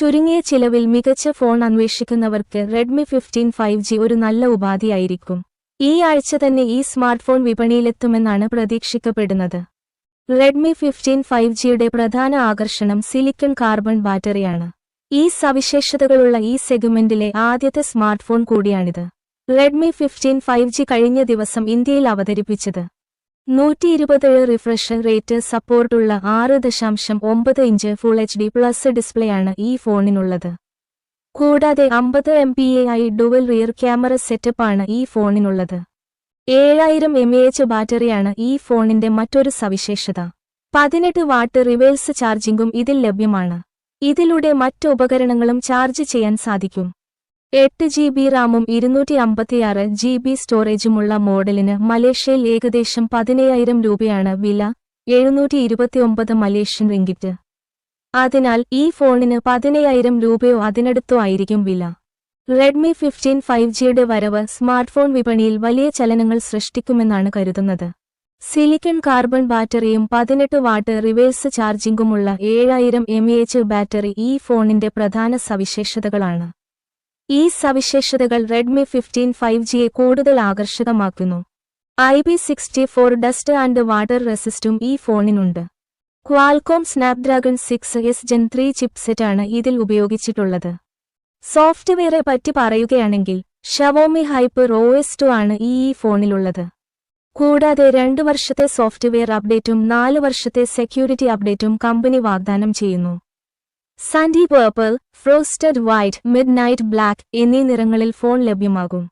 ചുരുങ്ങിയ ചിലവിൽ മികച്ച ഫോൺ അന്വേഷിക്കുന്നവർക്ക് റെഡ്മി ഫിഫ്റ്റീൻ ഫൈവ് ജി ഒരു നല്ല ഉപാധിയായിരിക്കും. ഈ ആഴ്ച തന്നെ ഈ സ്മാർട്ട് ഫോൺ വിപണിയിലെത്തുമെന്നാണ് പ്രതീക്ഷിക്കപ്പെടുന്നത്. റെഡ്മി ഫിഫ്റ്റീൻ ഫൈവ് ജിയുടെ പ്രധാന ആകർഷണം സിലിക്കൺ കാർബൺ ബാറ്ററിയാണ്. ഈ സവിശേഷതകളുള്ള ഈ സെഗ്മെന്റിലെ ആദ്യത്തെ സ്മാർട്ട് ഫോൺ കൂടിയാണിത്. റെഡ്മി ഫിഫ്റ്റീൻ ഫൈവ് ജി കഴിഞ്ഞ ദിവസം ഇന്ത്യയിൽ അവതരിപ്പിച്ചത്. നൂറ്റി ഇരുപത്തേഴ് റിഫ്രഷ് റേറ്റ് സപ്പോർട്ടുള്ള ആറ് ദശാംശം ഒമ്പത് inch full H D plus ഡിസ്പ്ലേയാണ് ഈ ഫോണിനുള്ളത്. കൂടാതെ അമ്പത് M P A I dual rear camera സെറ്റപ്പാണ് ഈ ഫോണിനുള്ളത്. ഏഴായിരം എം എച്ച് ബാറ്ററിയാണ് ഈ ഫോണിന്റെ മറ്റൊരു സവിശേഷത. പതിനെട്ട് വാട്ട് റിവേഴ്സ് ചാർജിംഗും ഇതിൽ ലഭ്യമാണ്. ഇതിലൂടെ മറ്റ് ഉപകരണങ്ങളും ചാർജ് ചെയ്യാൻ സാധിക്കും. എട്ട് ജി ബി റാമും ഇരുന്നൂറ്റി അമ്പത്തിയാറ് ജി ബി സ്റ്റോറേജുമുള്ള മോഡലിന് മലേഷ്യയിൽ ഏകദേശം പതിനയ്യായിരം രൂപയാണ് വില എഴുന്നൂറ്റി ഇരുപത്തിയൊമ്പത് മലേഷ്യൻ റിങ്കിറ്റ്. അതിനാൽ ഈ ഫോണിന് പതിനയ്യായിരം രൂപയോ അതിനടുത്തോ ആയിരിക്കും വില. റെഡ്മി ഫിഫ്റ്റീൻ ഫൈവ് ജിയുടെ വരവ് സ്മാർട്ട്ഫോൺ വിപണിയിൽ വലിയ ചലനങ്ങൾ സൃഷ്ടിക്കുമെന്നാണ് കരുതുന്നത്. സിലിക്കൺ കാർബൺ ബാറ്ററിയും പതിനെട്ട് വാട്ട് റിവേഴ്സ് ചാർജിംഗുമുള്ള ഏഴായിരം എം എച്ച് ബാറ്ററി ഈ ഫോണിന്റെ പ്രധാന സവിശേഷതകളാണ്. ഈ സവിശേഷതകൾ റെഡ്മി ഫിഫ്റ്റീൻ ഫൈവ് ജിയെ കൂടുതൽ ആകർഷകമാക്കുന്നു. I P sixty four dust and water റെസിസ്റ്റും ഈ ഫോണിനുണ്ട്. Qualcomm Snapdragon six S Gen three ചിപ്സെറ്റാണ് ഇതിൽ ഉപയോഗിച്ചിട്ടുള്ളത്. സോഫ്റ്റ്വെയറെ പറ്റി പറയുകയാണെങ്കിൽ ഷവോമി ഹൈപ്പ് റോയസ് ടു ആണ് ഈ ഈ ഫോണിലുള്ളത്. കൂടാതെ രണ്ടു വർഷത്തെ സോഫ്റ്റ്വെയർ അപ്ഡേറ്റും നാല് വർഷത്തെ സെക്യൂരിറ്റി അപ്ഡേറ്റും കമ്പനി വാഗ്ദാനം ചെയ്യുന്നു. Sandy purple frosted white midnight black എന്നീ നിറങ്ങളിൽ ഫോൺ ലഭ്യമാകും.